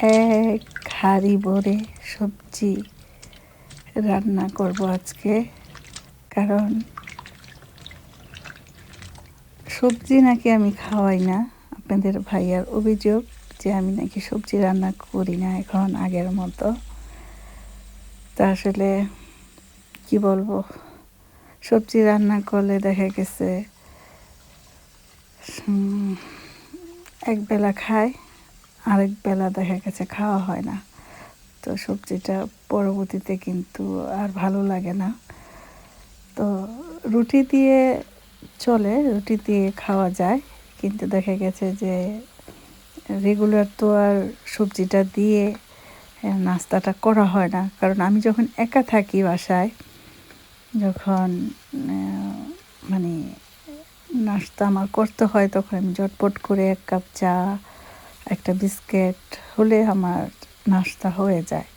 এক হাঁড়ি ভরে সবজি রান্না করব আজকে। কারণ সবজি নাকি আমি খাওয়াই না। আপনাদের ভাইয়ার অভিযোগ যে আমি নাকি সবজি রান্না করি না এখন আগের মতো। তা আসলে কি বলব? সবজি রান্না করলে দেখা গেছে উম, এক বেলা খায়। আরেক বেলা দেখা গেছে, খাওয়া হয় না। তো সবজিটা পরবর্তীতে কিন্তু আর ভালো লাগে না। তো রুটি দিয়ে চলে, রুটি দিয়ে খাওয়া যায়। কিন্তু দেখা গেছে যে রেগুলার তো আর সবজিটা দিয়ে নাস্তাটা করা হয় না। কারণ আমি যখন একা থাকি বাসায়, যখন মানে নাস্তা আমার করতে হয়, তখন আমি ঝটপট করে এক কাপ চা একটা বিস্কিট হলে আমার নাস্তা হয়ে যায়।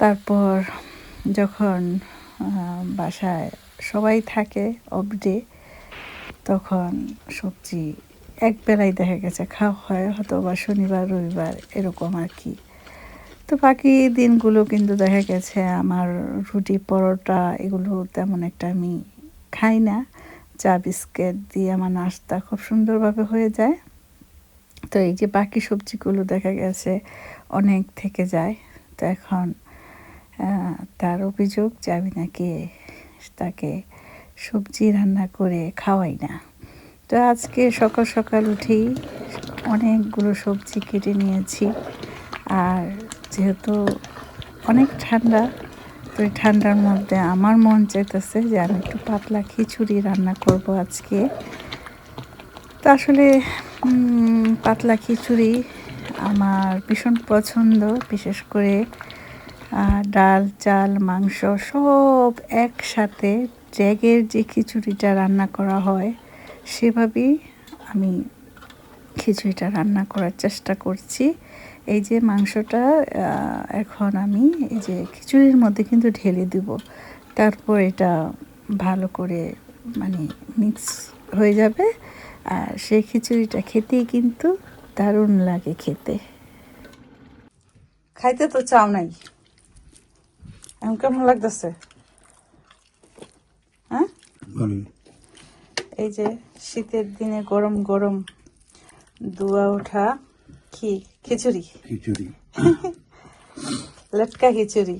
তারপর যখন বাসায় সবাই থাকে অবডে তখন সবজি এক বেলায় দেখা গেছে খাওয়া হয় হয়তো বা শনিবার, রবিবার এরকম আর কি। তো বাকি দিনগুলো কিন্তু দেখা গেছে আমার রুটি, পরোটা এগুলো তেমন একটা আমি খাই না। চা, বিস্কিট দিয়ে আমার নাস্তা খুব সুন্দরভাবে হয়ে যায়। তো এই যে বাকি সবজিগুলো দেখা গেছে, অনেক থেকে যায়। তো এখন তার অভিযোগ যে আমি নাকি তাকে সবজি রান্না করে খাওয়াই না। তো আজকে সকাল সকাল উঠেই অনেকগুলো সবজি কেটে নিয়েছি। আর যেহেতু অনেক ঠান্ডা, তো এই ঠান্ডার মধ্যে আমার মন চাইতেছে যে আমি একটু পাতলা খিচুড়ি রান্না করব আজকে। তো আসলে পাতলা খিচুড়ি আমার ভীষণ পছন্দ, বিশেষ করে ডাল, চাল, মাংস সব একসাথে জ্যাগের যে খিচুড়িটা রান্না করা হয়, সেভাবেই আমি খিচুড়িটা রান্না করার চেষ্টা করছি। এই যে মাংসটা এখন আমি এই যে খিচুড়ির মধ্যে কিন্তু ঢেলে দিব, তারপর এটা ভালো করে মানে মিক্স হয়ে যাবে। আর সেই খিচুড়িটা খেতেই কিন্তু দারুণ লাগে খেতে। খাইতে তো চাও নাই। এখন কেমন লাগতেছে? হ্যাঁ? এই যে শীতের দিনে গরম গরম দুয়া ওঠা কি? খিচুড়ি। খিচুড়ি। লটকা খিচুড়ি।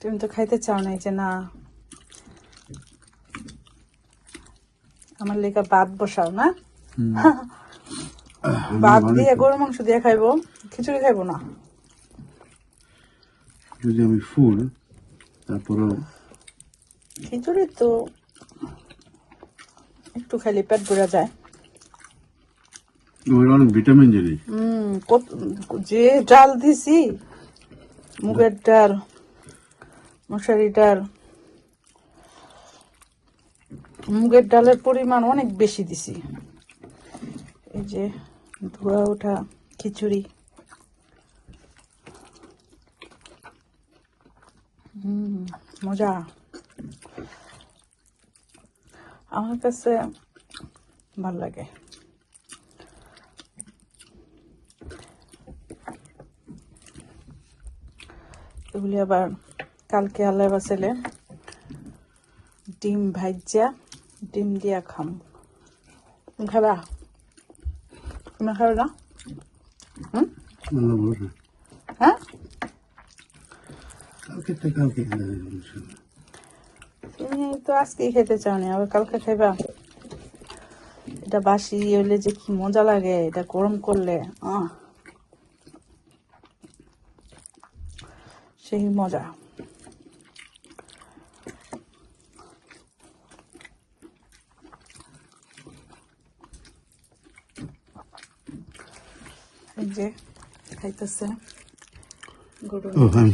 তুমি তো খাইতে চাও নাই যে না। আমার লেখা ভাত বসাও না? আমি দিয়ে গরু মাংস দিয়ে খাইবো খিচুড়ি খাইবো না? যদি আমি ফুল তারপরও খিচুড়ি তো একটু খাইলে পেট ভরা যায়। অনেক ভিটামিন জিনিস হুম যে ডাল দিছি মুগের ডাল। মশারি ডাল। মুগের ডালের পরিমাণ অনেক বেশি দিছি। এই যে ধোয়া ওঠা খিচুড়ি। মজা। আমার কাছে ভালো লাগে। এগুলি আবার কালকে আল্লাহ বাসেলে ডিম ভাজ্যা ডিম দিয়া খাম। খাবা? তুমি খাবে না? হ্যাঁ। তুমি তো আজকেই খেতে চাও না আবার কালকে খাইবা? এটা বাসি হইলে যে কি মজা লাগে এটা গরম করলে আহ। সেই মজা। এই যে খাইতেছে।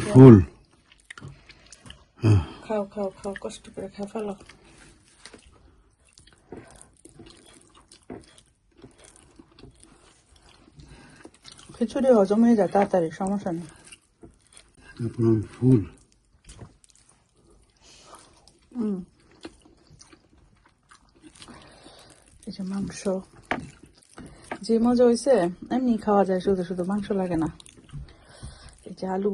ফুল। খাও খাও খাও কষ্ট করে খাও ফেলো। খিচুড়ি হজম হয়ে যায় তাড়াতাড়ি সমস্যা নেই। ফুল। হুম এই যে মাংস। যে মজা হয়েছে এমনি খাওয়া যায় শুধু শুধু মাংস লাগে না। এই যে আলু।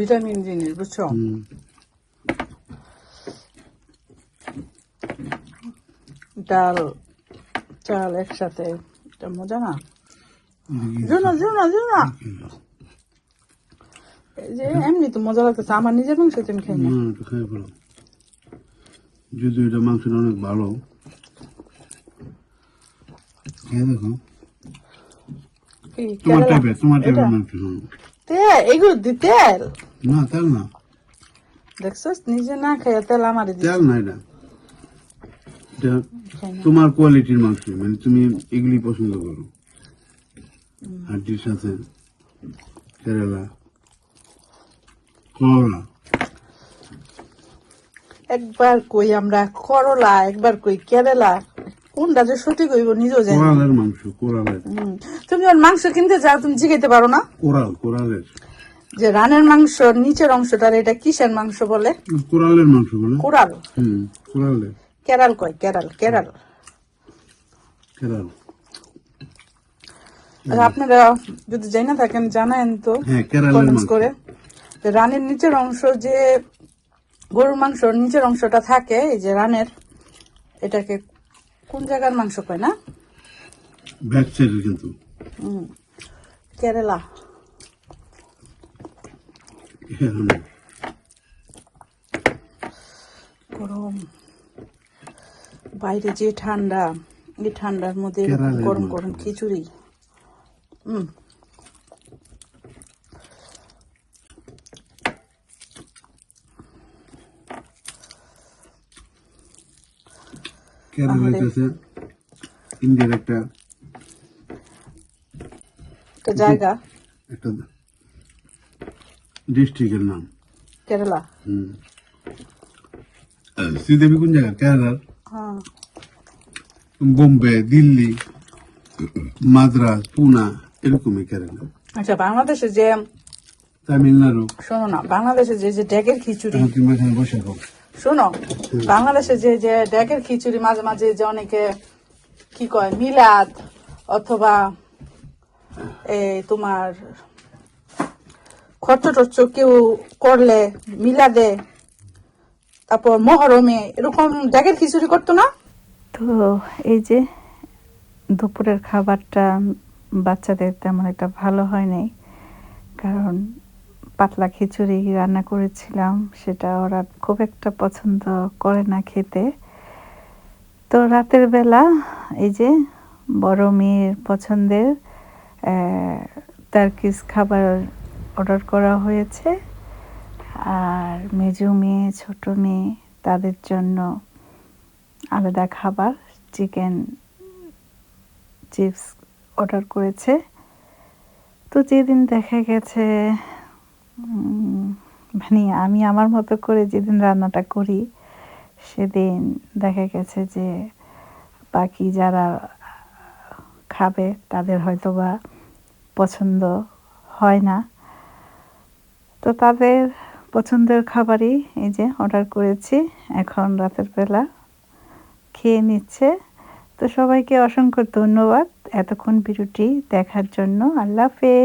ভিটামিন জিনিস বুঝছ? ডাল চাল একসাথে এটা মজা না? জুনা জুনা জুনা যে এমনি তো মজা লাগতেছে আমার নিজের মাংস তুমি খাই না। না একটু খেয়ে ফেলো যদি এটা মাংসটা অনেক ভালো। খেয়ে দেখো। তোমার? টাইপের তোমার? টাইপের মাংস। তেল? এগুলো দি তেল? না তেল না। দেখছস? নিজে না খাইয়া তেল আমারে তেল না এটা। এটা তোমার কোয়ালিটির মাংস মানে তুমি এগুলি পছন্দ করো। হাড্ডির সাথে কেরালা। একবার কই আমরা করলা একবার কই কেরালা। কোনটা যে সঠিক হইব নিজেও জানি কোরালের মাংস কোরালের। তুমি যখন মাংস কিনতে যাও তুমি জিগাইতে পারো না? কোরাল কোরালের। যে রানের মাংস নিচের অংশটার এটা কিসের মাংস বলে? কোরালের মাংস বলে। কোরাল। হুম কোরালের। কেরাল কয় কেরাল কেরাল। কেরাল। আর আপনারা যদি জানি থাকেন জানায়েন তো হ্যাঁ কমেন্টস করে। যে রানের নিচের অংশ যে গরুর মাংস নিচের অংশটা থাকে এই যে রানের এটাকে কোন জায়গার মাংস কয় না? ব্যাক সাইডের কিন্তু। কেরালা। গরম। বাইরে যে ঠান্ডা এই ঠান্ডার মধ্যে গরম গরম খিচুড়ি। হুম। কেরালা হইতেছে ইন্ডিয়ার একটা একটা জায়গা। একটা ডিস্ট্রিক্টের নাম। কেরালা। হুম। শ্রীদেবী কোন জায়গা কেরালার? হ্যাঁ। বোম্বে দিল্লি মাদ্রাস পুনা এরকমই কেরালা। আচ্ছা বাংলাদেশে যে তামিলনাড়ু। শোনো না বাংলাদেশে যে যে ডেকের খিচুড়ি বসে শোনো বাংলাদেশে যে যে ডেকের খিচুড়ি মাঝে মাঝে যে অনেকে কি কয় মিলাদ অথবা এই তোমার খরচ টর্চ কেউ করলে মিলাদে তারপর মহরমে এরকম ডেকের খিচুড়ি করতো না? তো এই যে দুপুরের খাবারটা বাচ্চাদের তেমন একটা ভালো হয় নাই কারণ পাতলা খিচুড়ি রান্না করেছিলাম, সেটা ওরা খুব একটা পছন্দ করে না খেতে। তো রাতের বেলা এই যে বড় মেয়ের পছন্দের তার্কিস খাবার অর্ডার করা হয়েছে। আর মেজু মেয়ে, ছোট মেয়ে, তাদের জন্য আলাদা খাবার, চিকেন চিপস অর্ডার করেছে। তো যেদিন দেখা গেছে মানে আমি আমার মতো করে যেদিন রান্নাটা করি, সেদিন দেখা গেছে যে বাকি যারা খাবে তাদের হয়তো বা পছন্দ হয় না। তো তাদের পছন্দের খাবারই এই যে অর্ডার করেছি, এখন রাতের বেলা খেয়ে নিচ্ছে। তো সবাইকে অসংখ্য ধন্যবাদ এতক্ষণ ভিডিওটি দেখার জন্য। আল্লাহ হাফেজ।